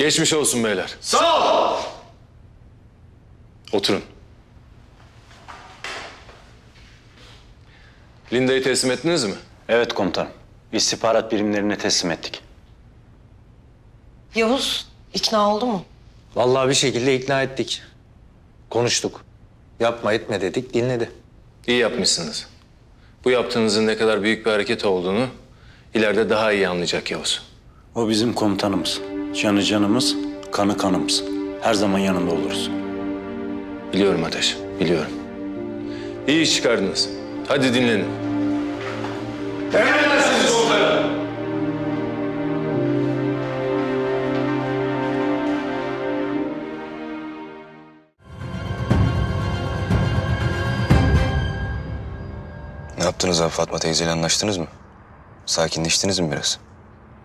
Geçmiş olsun beyler. Sağ ol. Oturun. Linda'yı teslim ettiniz mi? Evet komutanım. İstihbarat birimlerine teslim ettik. Yavuz ikna oldu mu? Vallahi bir şekilde ikna ettik. Konuştuk. Yapma etme dedik, dinledi. İyi yapmışsınız. Bu yaptığınızın ne kadar büyük bir hareket olduğunu ileride daha iyi anlayacak Yavuz. O bizim komutanımız. Canı canımız, kanı kanımız. Her zaman yanında oluruz. Biliyorum Ateş, biliyorum. İyi iş çıkardınız. Hadi dinlenin. Ne yaptınız abi Fatma teyzeyle anlaştınız mı? Sakinleştiniz mi biraz?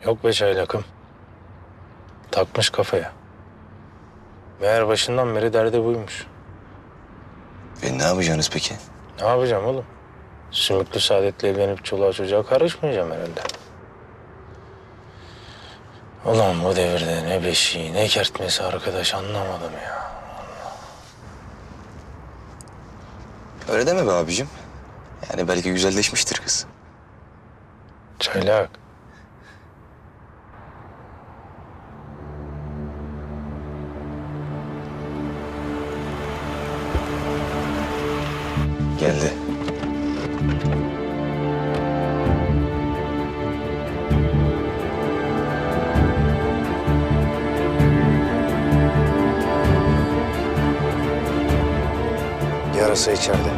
Yok be çaylakım. Takmış kafaya. Meğer başından beri derdi buymuş. E ne yapacaksınız peki? Ne yapacağım oğlum? Sümüklü saadetle evlenip çoluğa çocuğa karışmayacağım herhalde. Ulan bu devirde ne beşiği ne kertmesi arkadaş anlamadım ya. Öyle deme be abicim. Yani belki güzelleşmiştir kız. Çaylak. İçeride.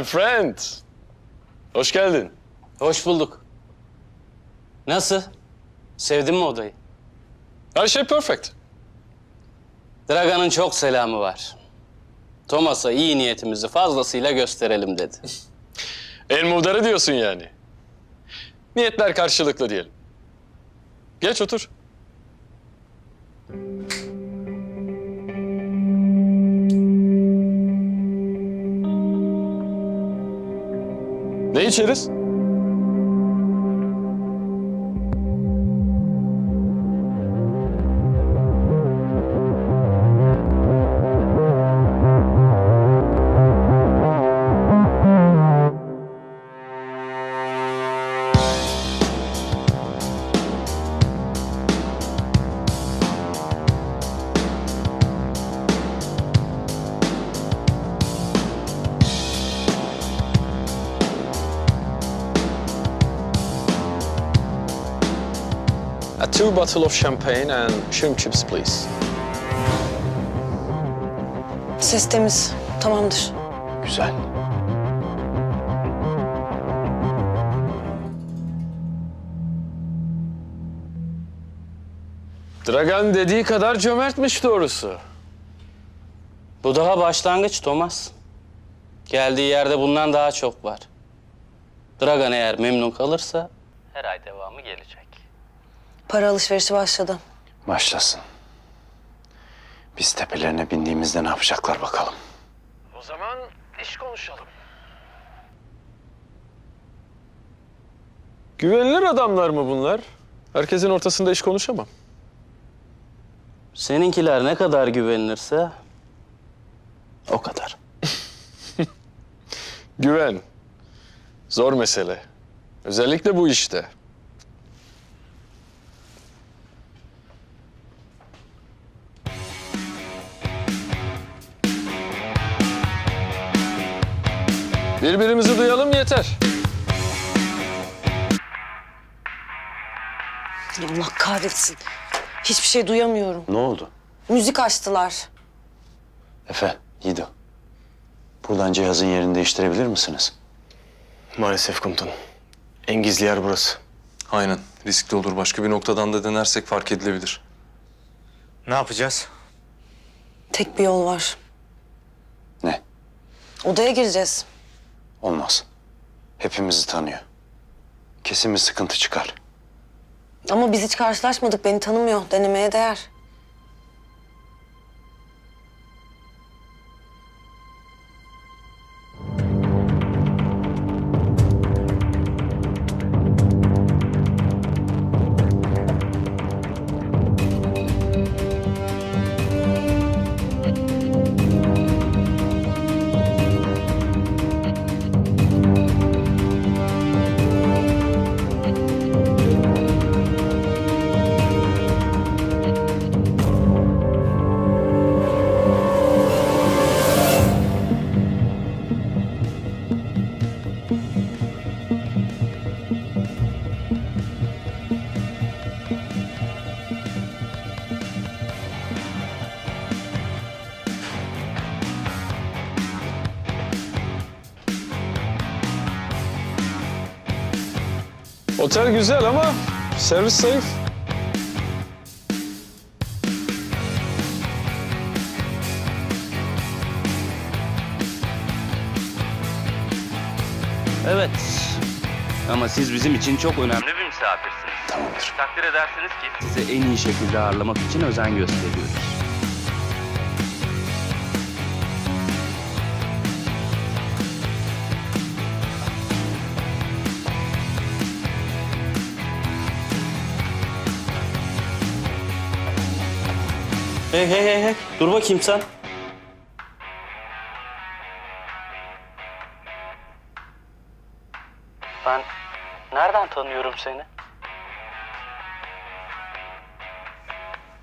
My friend. Hoş geldin. Hoş bulduk. Nasıl? Sevdin mi odayı? Her şey perfect. Dragan'ın çok selamı var. Thomas'a iyi niyetimizi fazlasıyla gösterelim dedi. El muhtarı diyorsun yani. Niyetler karşılıklı diyelim. Geç otur. Ne içeriz? Two bottle of champagne and shrimp chips, please. Ses temiz. Tamamdır. Güzel. Dragan dediği kadar cömertmiş doğrusu. Bu daha başlangıç Thomas. Geldiği yerde bundan daha çok var. Dragan eğer memnun kalırsa her ay devamı gelecek. Para alışverişi başladı. Başlasın. Biz tepelerine bindiğimizde ne yapacaklar bakalım. O zaman iş konuşalım. Güvenilir adamlar mı bunlar? Herkesin ortasında iş konuşamam. Seninkiler ne kadar güvenilirse o kadar. Güven. Zor mesele. Özellikle bu işte. Birbirimizi duyalım yeter. Allah kahretsin. Hiçbir şey duyamıyorum. Ne oldu? Müzik açtılar. Efe, Yiğido. Buradan cihazın yerini değiştirebilir misiniz? Maalesef komutanım. En gizli yer burası. Aynen. Riskli olur. Başka bir noktadan da denersek fark edilebilir. Ne yapacağız? Tek bir yol var. Ne? Odaya gireceğiz. Olmaz. Hepimizi tanıyor. Kesin bir sıkıntı çıkar. Ama biz hiç karşılaşmadık. Beni tanımıyor. Denemeye değer. Otel güzel ama servis zayıf. Evet. Ama siz bizim için çok önemli bir misafirsiniz. Tamamdır. Takdir edersiniz ki size en iyi şekilde ağırlamak için özen gösteriyoruz. Hey hey hey hey. Dur bakayım sen. Ben nereden tanıyorum seni?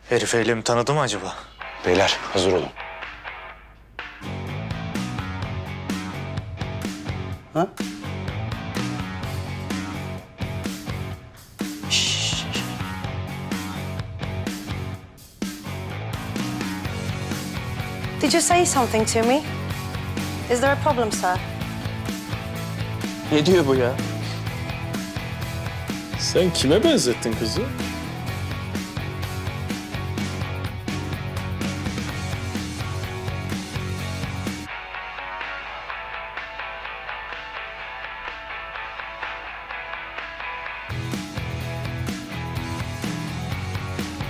Herif eylemi tanıdı mı acaba? Beyler hazır olun. You say something to me? Is there a problem, sir? Ne diyor bu ya? Sen kime benzettin kızı?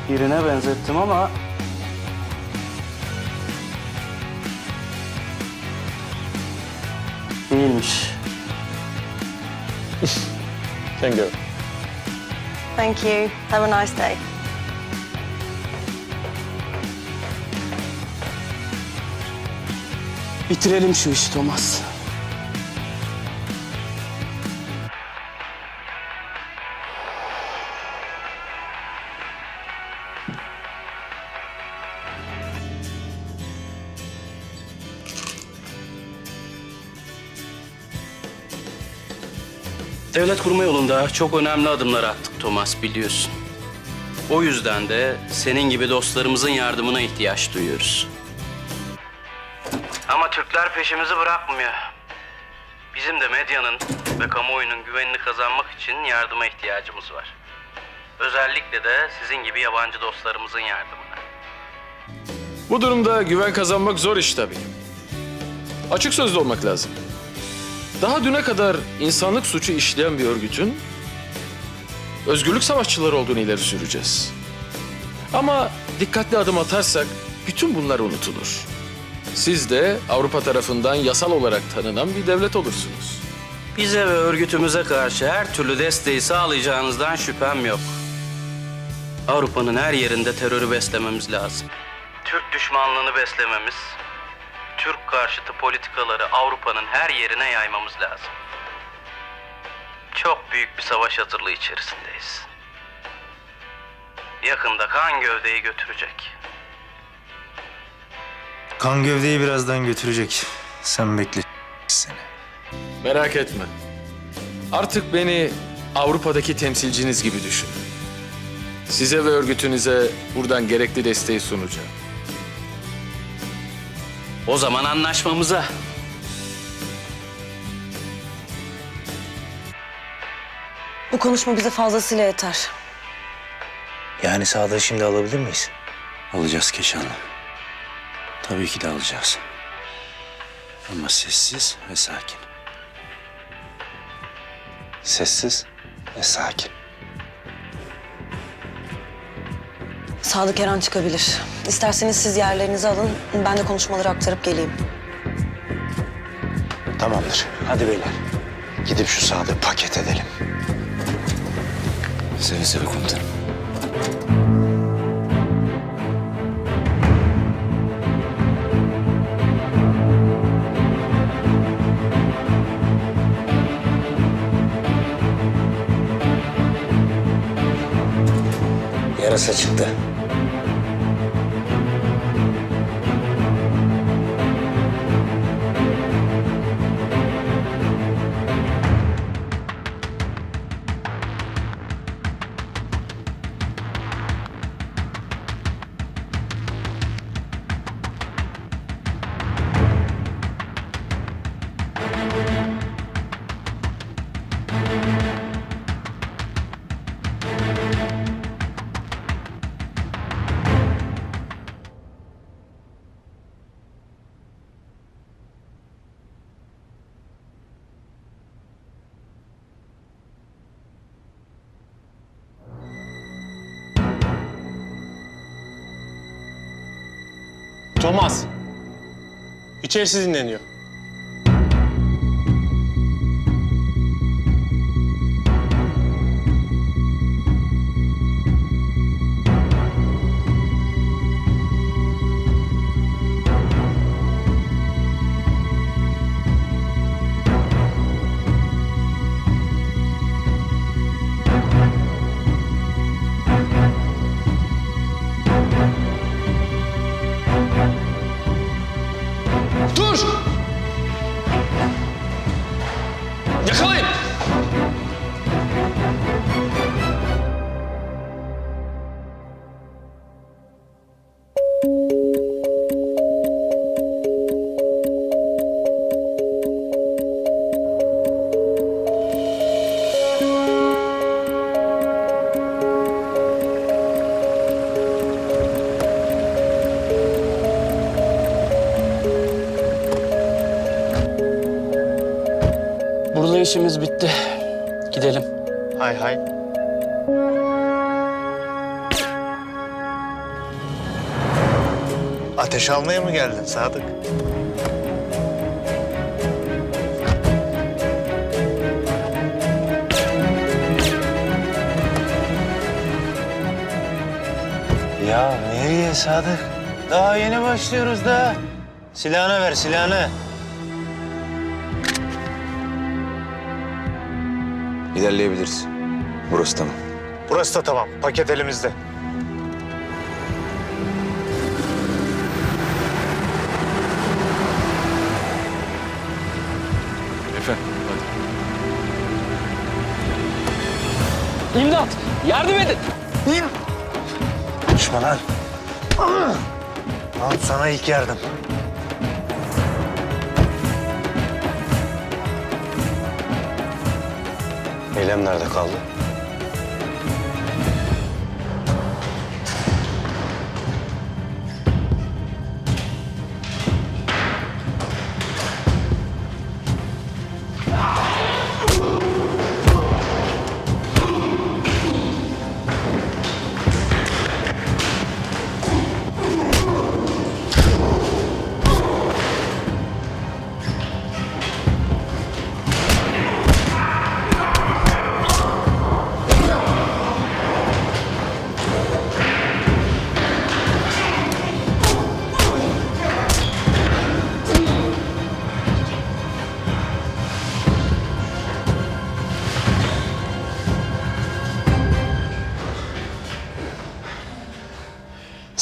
Birine benzettim ama değilmiş. Can go. Thank you. Have a nice day. Bitirelim şu işi Thomas. Devlet kurma yolunda çok önemli adımlar attık Thomas biliyorsun. O yüzden de senin gibi dostlarımızın yardımına ihtiyaç duyuyoruz. Ama Türkler peşimizi bırakmıyor. Bizim de medyanın ve kamuoyunun güvenini kazanmak için yardıma ihtiyacımız var. Özellikle de sizin gibi yabancı dostlarımızın yardımına. Bu durumda güven kazanmak zor iş tabii. Açık sözlü olmak lazım. Daha düne kadar insanlık suçu işleyen bir örgütün özgürlük savaşçıları olduğunu ileri süreceğiz. Ama dikkatli adım atarsak bütün bunlar unutulur. Siz de Avrupa tarafından yasal olarak tanınan bir devlet olursunuz. Bize ve örgütümüze karşı her türlü desteği sağlayacağınızdan şüphem yok. Avrupa'nın her yerinde terörü beslememiz lazım. Türk düşmanlığını beslememiz, Türk karşıtı politikaları Avrupa'nın her yerine yaymamız lazım. Çok büyük bir savaş hazırlığı içerisindeyiz. Yakında kan gövdeyi götürecek. Kan gövdeyi birazdan götürecek. Sen bekle seni. Merak etme. Artık beni Avrupa'daki temsilciniz gibi düşünün. Size ve örgütünüze buradan gerekli desteği sunacağım. O zaman anlaşmamıza. Bu konuşma bize fazlasıyla yeter. Yani Sadık'ı şimdi alabilir miyiz? Alacağız Keşanlı. Tabii ki de alacağız. Ama sessiz ve sakin. Sessiz ve sakin. Sadık her an çıkabilir. İsterseniz siz yerlerinizi alın. Ben de konuşmaları aktarıp geleyim. Tamamdır. Hadi beyler. Gidip şu Sadık'ı paket edelim. Seve seve komutanım. Yarasa çıktı. Thomas. İçerisi dinleniyor. İşimiz bitti. Gidelim. Hay hay. Ateş almaya mı geldin Sadık? Ya nereye Sadık? Daha yeni başlıyoruz da. Silahını ver silahını. İlerleyebiliriz. Burası tamam. Burası da tamam. Paket elimizde. Efendim, hadi. İmdat! Yardım edin! Konuşma lan. Al sana ilk yardım. Eylem nerede kaldı?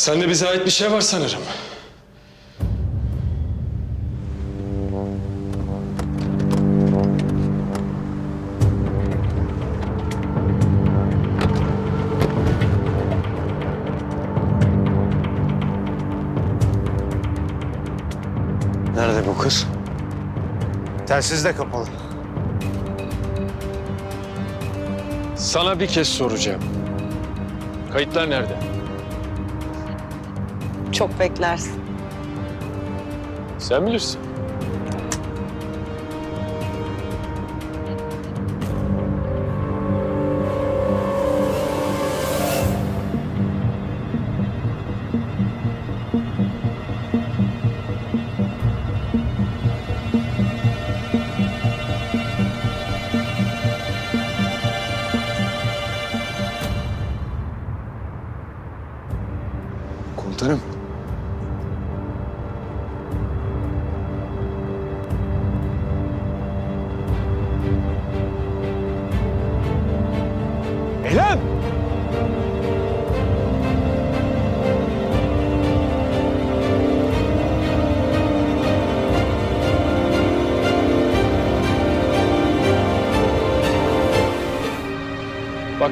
Sen de bize ait bir şey var sanırım. Nerede bu kız? Telsiz de kapalı. Sana bir kez soracağım. Kayıtlar nerede? Çok beklersin. Sen bilirsin.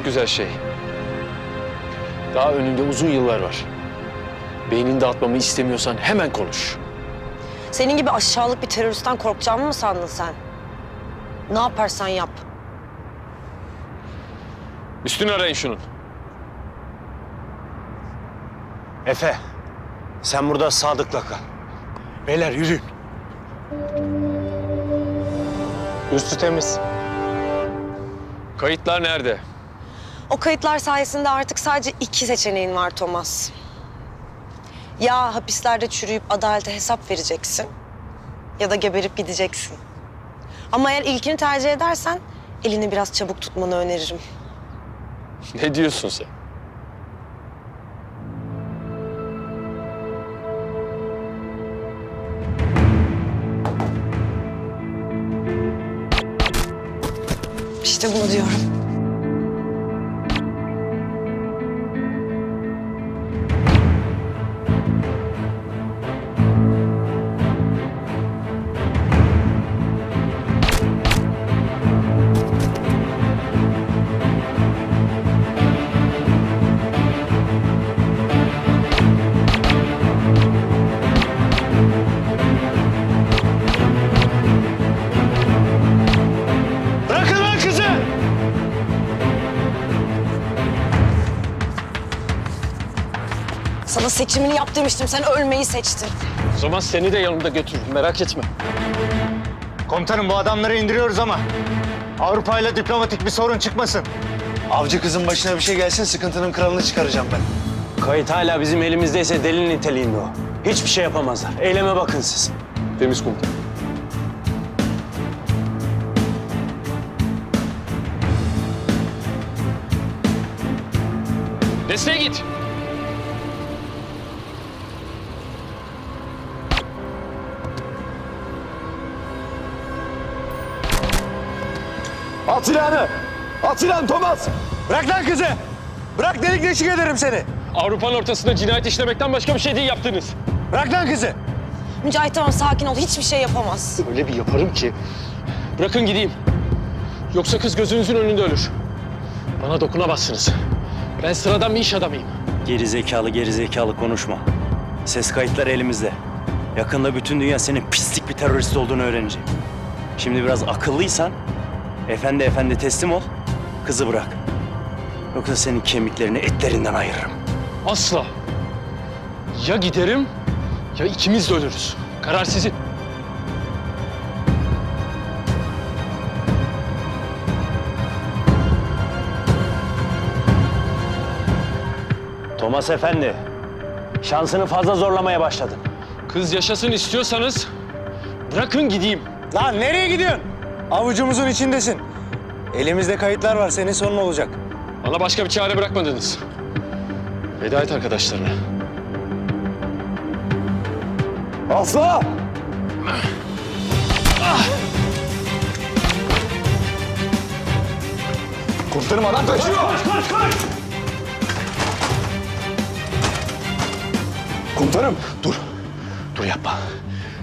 Güzel şey. Daha önünde uzun yıllar var. Beynini dağıtmamı istemiyorsan hemen konuş. Senin gibi aşağılık bir teröristten korkacağımı mı sandın sen? Ne yaparsan yap. Üstünü arayın şunun. Efe, sen burada Sadık'la kal. Beyler yürüyün. Üstü temiz. Kayıtlar nerede? O kayıtlar sayesinde artık sadece iki seçeneğin var Thomas. Ya hapislerde çürüyüp adalete hesap vereceksin ya da geberip gideceksin. Ama eğer ilkini tercih edersen elini biraz çabuk tutmanı öneririm. Ne diyorsun sen? İşte bunu diyorum. Seçimini yap demiştim. Sen ölmeyi seçtin. O zaman seni de yanımda götürürüm merak etme. Komutanım bu adamları indiriyoruz ama Avrupa ile diplomatik bir sorun çıkmasın. Avcı kızın başına bir şey gelsin sıkıntının kralını çıkaracağım ben. Kayıt hala bizim elimizdeyse delil niteliğinde o. Hiçbir şey yapamazlar. Eyleme bakın siz. Temiz komutan. Desteğe git. At silahını! At silahını Thomas! Bırak lan kızı! Bırak delik deşik ederim seni! Avrupa'nın ortasında cinayet işlemekten başka bir şey değil yaptınız. Bırak lan kızı! Mücahit tamam sakin ol. Hiçbir şey yapamaz. Öyle bir yaparım ki. Bırakın gideyim. Yoksa kız gözünüzün önünde ölür. Bana dokunamazsınız. Ben sıradan bir iş adamıyım. Geri zekalı geri zekalı konuşma. Ses kayıtları elimizde. Yakında bütün dünya senin pislik bir terörist olduğunu öğrenecek. Şimdi biraz akıllıysan efendi efendi teslim ol. Kızı bırak. Yoksa senin kemiklerini etlerinden ayırırım. Asla. Ya giderim ya ikimiz de ölürüz. Karar sizin. Thomas Efendi, şansını fazla zorlamaya başladın. Kız yaşasın istiyorsanız bırakın gideyim. Lan nereye gidiyorsun? Avucumuzun içindesin. Elimizde kayıtlar var. Senin sonun olacak. Bana başka bir çare bırakmadınız. Veda et arkadaşlarına. Asla! Komutanım adam kaçıyor. Koş koş koş! Komutanım dur. Dur yapma.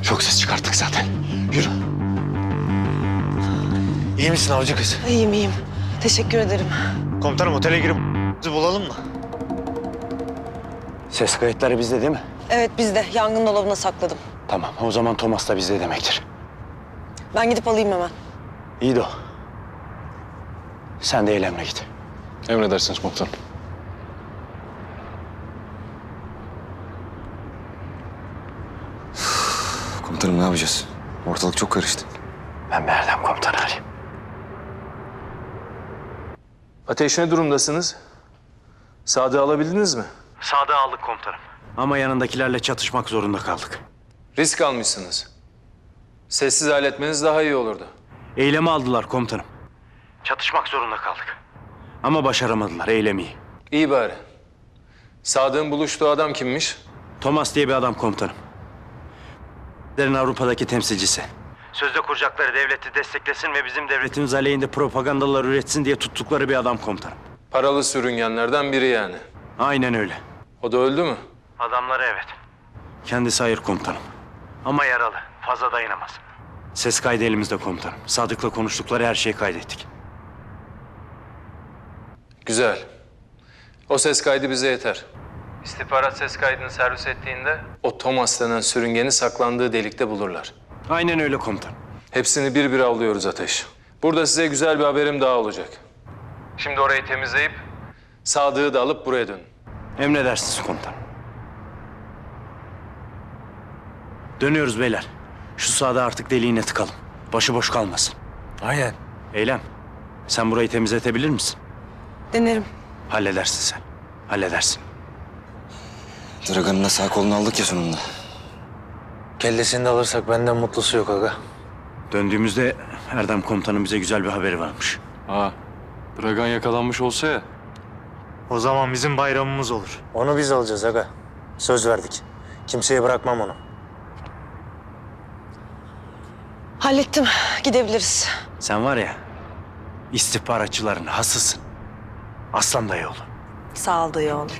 Çok ses çıkarttık zaten. Yürü. İyi misin avcı kız? İyiyim iyiyim. Teşekkür ederim. Komutanım otele girip bulalım mı? Ses kayıtları bizde değil mi? Evet biz de yangın dolabına sakladım. Tamam, o zaman Thomas da bizde demektir. Ben gidip alayım hemen. İyi de o. Sen de eylemle git. Emredersiniz komutanım. Komutanım ne yapacağız? Ortalık çok karıştı. Ben bir Erdem komutanı arayayım. Ateş ne durumdasınız? Sadığı alabildiniz mi? Sadığı aldık komutanım. Ama yanındakilerle çatışmak zorunda kaldık. Risk almışsınız. Sessiz halletmeniz daha iyi olurdu. Eylemi aldılar komutanım. Çatışmak zorunda kaldık. Ama başaramadılar eylemi. İyi bari. Sadık'ın buluştuğu adam kimmiş? Thomas diye bir adam komutanım. Derin Avrupa'daki temsilcisi. Sözde kuracakları devleti desteklesin ve bizim devletimiz aleyhinde propagandalar üretsin diye tuttukları bir adam komutanım. Paralı sürüngenlerden biri yani. Aynen öyle. O da öldü mü? Adamları evet. Kendisi hayır komutanım. Ama yaralı. Fazla dayanamaz. Ses kaydı elimizde komutanım. Sadık'la konuştukları her şeyi kaydettik. Güzel. O ses kaydı bize yeter. İstihbarat ses kaydını servis ettiğinde o Thomas denen sürüngeni saklandığı delikte bulurlar. Aynen öyle komutanım. Hepsini bir bir avlıyoruz Ateş. Burada size güzel bir haberim daha olacak. Şimdi orayı temizleyip Sadık'ı da alıp buraya dönün. Emredersiniz komutanım. Dönüyoruz beyler. Şu sahada artık deliğine tıkalım. Başıboş kalmasın. Aynen. Eylem, sen burayı temizletebilir misin? Denerim. Halledersin sen. Halledersin. Dragan'ın da sağ kolunu aldık ya sonunda. Kellesini de alırsak benden mutlusu yok aga. Döndüğümüzde Erdem komutanın bize güzel bir haberi varmış. Ha, Dragan yakalanmış olsa ya. O zaman bizim bayramımız olur. Onu biz alacağız aga. Söz verdik. Kimseye bırakmam onu. Hallettim. Gidebiliriz. Sen var ya, istihbaratçıların hasısın. Aslan dayı oğlu. Sağ ol dayı oğlum.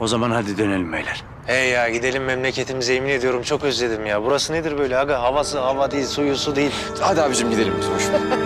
O zaman hadi dönelim beyler. Hey ya gidelim memleketimize yemin ediyorum çok özledim ya. Burası nedir böyle aga? Havası hava değil, suyu su değil. Hadi abicim gidelim biz.